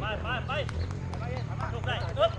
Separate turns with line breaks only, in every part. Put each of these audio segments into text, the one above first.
ไปไปไปไปถูกได้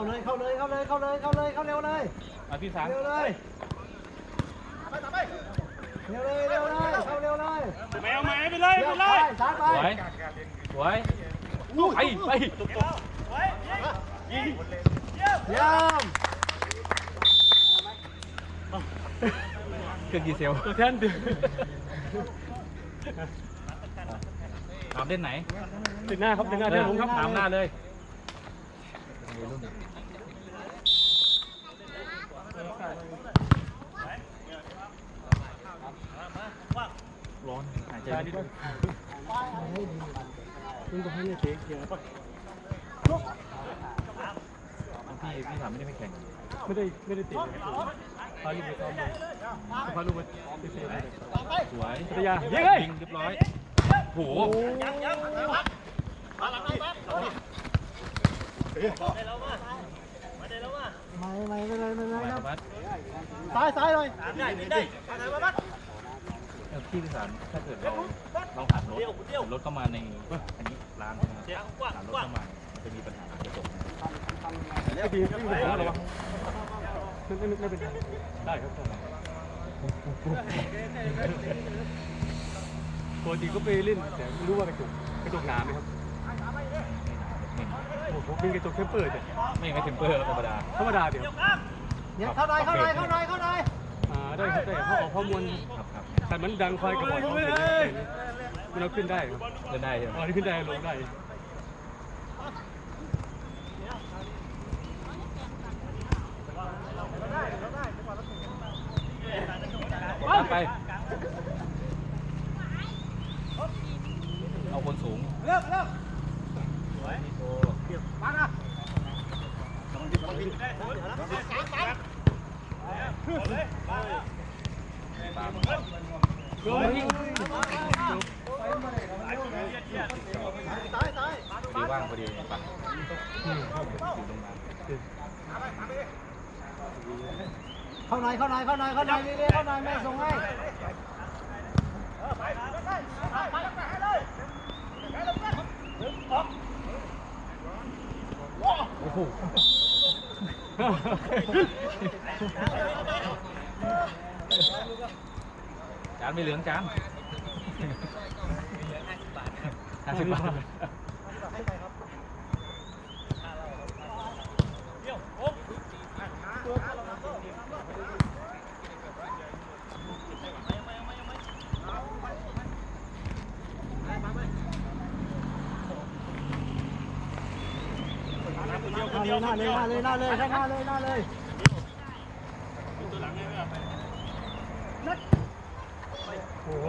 เข้าเลยเข้าเลยเข้าเลยเข้าเลยเข้าเลยเข้าเร็วเลย
มาพี่สาม
เร็วเลยเร็วเลยเร็วเลยเข้าเร็วเลย
แมวมาไปเลย
เร็
ไป
ว
เล
ไป
ย
ชาร์จไป
สวยสวยไปไป
เยี่ยม
เครื่องดีเซล
ตัวแทนดึง
ถามเล่นไหน
ติดหน้าครับติดหน้าเดี๋ยวผมครับ
ถามหน้าเลย ร้อนหายใจไม่ได้
คุณจะให้เนี่ยเจ๊เขียวปะ
พี่พี่ถามไม่ได้ไม่แข่ง
ไม่ได้ไม่ได้ติดพาลูกไปซ้อมเลยพาลูกไปไปเซฟเลย
สวย
พัทยายิงเลย
เรียบร้อยโห
ไม่ไม่ไม่เลย ไม่เลย
มา
ค
ค
รั
รั
บบ
บัส
ซ้ายซ้ายเลย
เออพี่พี่ถามถ้าเกิดเราเราหันรถรถเข้ามาในอันนี้ร้านนะครับหันรถเข้ามาจะมีปัญหากระจกนะ
ไม่ดีไม่ดีระวังไม่ไม่ไม่เป็นได้ครับปกติก็ไปเล่นแต่ไม่รู้ว่ากระจกกระจกหนาไหมครับ โอ้โหเป็นกระจกเทมเปอร์จ้ะ
ไม่ไม่เทมเปอร์ธรรมดา
ธรรมดาเดียว
เนี่ยเข้าในเข้าในเข้าในเข้าใน
อ่าได้ครับได้เขาออกข้อมูล
ครับครับ
แต่มันดังไฟกระบอกมันเอาขึ้นได้ครับ
เล่นได้ใช่ไหม
อ๋อที่ขึ้นได้ลงได้
รับไป เอาคนสูง
เลิกเลิก
โอ้
มานะ
ตาม
เฮ้ย
ซ้ายซ้าย
ดีว่างพอดีปัดอยู่ตรงนั้น
เข้าในเข้าในเข้าในเข้าในเรื่อยๆเข้าในแม่ส่งให้
โอ้โหจานไม่เหลืองจานห้าสิบบาท
ห้า เลยหน้าเลยหน้าเลยหน้าเลยหน้าเลยหน้าเลยโอ้โห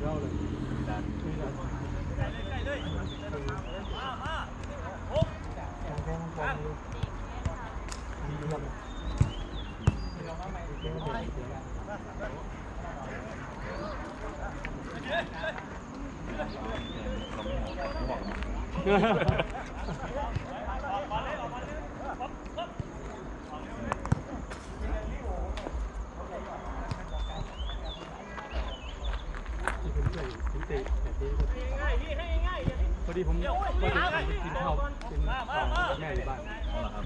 เล่าเลย ที่ผมใส่ผมเตะแบบนี้ พอดีผมว่าจะกินข้าวเป็นแม่อยู่บ้าน
เอาเหรอครับ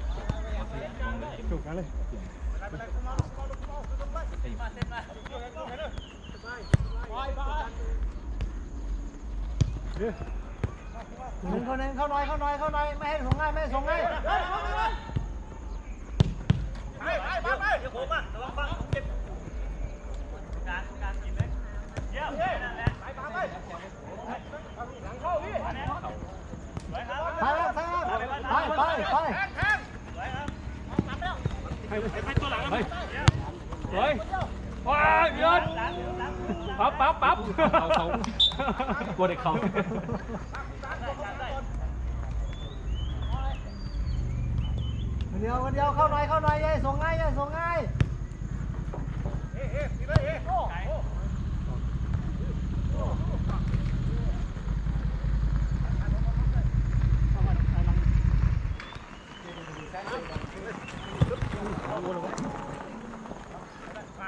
เอาที่ลงได้
ถูกนั้นเลย
ห นึ่งคนหนึ่งเข้าหน่อยเข้าหน่อยเข้าหน่อยไม่ให้ส่งง่ายไม่ให้ส่งง่าย
เขา
ไปแล้วไปแล้วไปไปไป
ให้ให้ตัวหลังไปเฮ้ยว้าวเยอะปั๊บปั๊บปั๊บ
เขาเขากลัวเด็กเขา
คน เดียวคนเดียวเข้าหน่อยเข้าหน่อยยัยส่งง่ายยัยส่งง่าย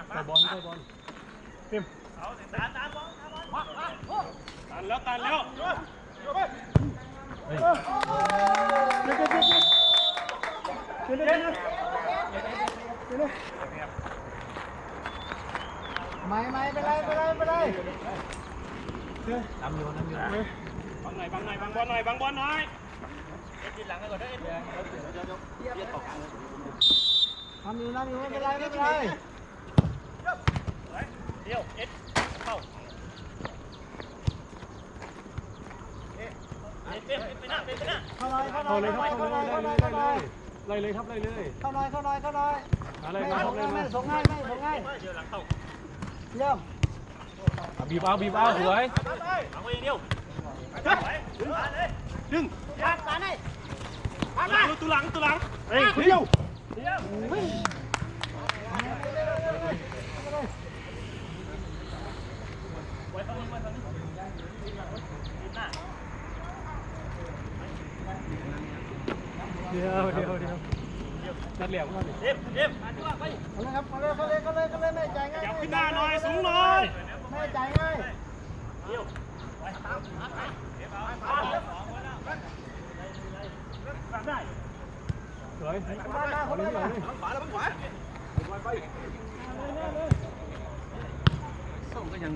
ไปบอลไปบอลเต็มตันแล้วตันแล้ว
เฮ้ย
เดี๋ยวเดี๋ยวเดี๋ยว เดี๋ยวเดี๋ยวเดี๋ยวเดี๋ยว
ไม่ไม่เป็นไรเป็นไรเป็นไร
น้ำโยนน้ำโยน
บังหน่อยบังหน่อยบังบอลหน่อยบังบอลหน่อย
ทำอยู่ทำอยู่ไม่เป็นไรไม่เป็นไรเข้าหน่อยเข้าหน่
เข้า
อย
เลยครับ
เข้าหน่อย
เข้า
เข้า
เล
หน่อย
ย
เข้าหน่อยเข้าหน่อย
ไล่เลยครับไล่เลย
เข้าหน่อยเข้าหน่อยเข้าหน่อย
อะไร
ไม่
มาค
ส่
รับ
ง
เลย
ง่าย
มา
ไม่ส่งง่ายไม่ส่งง่ายเยี่ยม
บีบเอาบีบเอาสวย
ดึงตัวหลังตัวหลังเฮ้ยเดียวเดี๋ยวเดี๋ยวเดี๋ยวนัดเหลี่ยมมาดิ
เอาเลยครับเอาเลยเอาเลยเอาเลยเอาเลยไม่ใจง่าย
จับขึ้นหน้าหน่อยสูงหน่อย
ไม่ใจ่ายง่าย
สวย
บ้านหน้าคนนี้
เลย
เลย
ส่งก็ยัง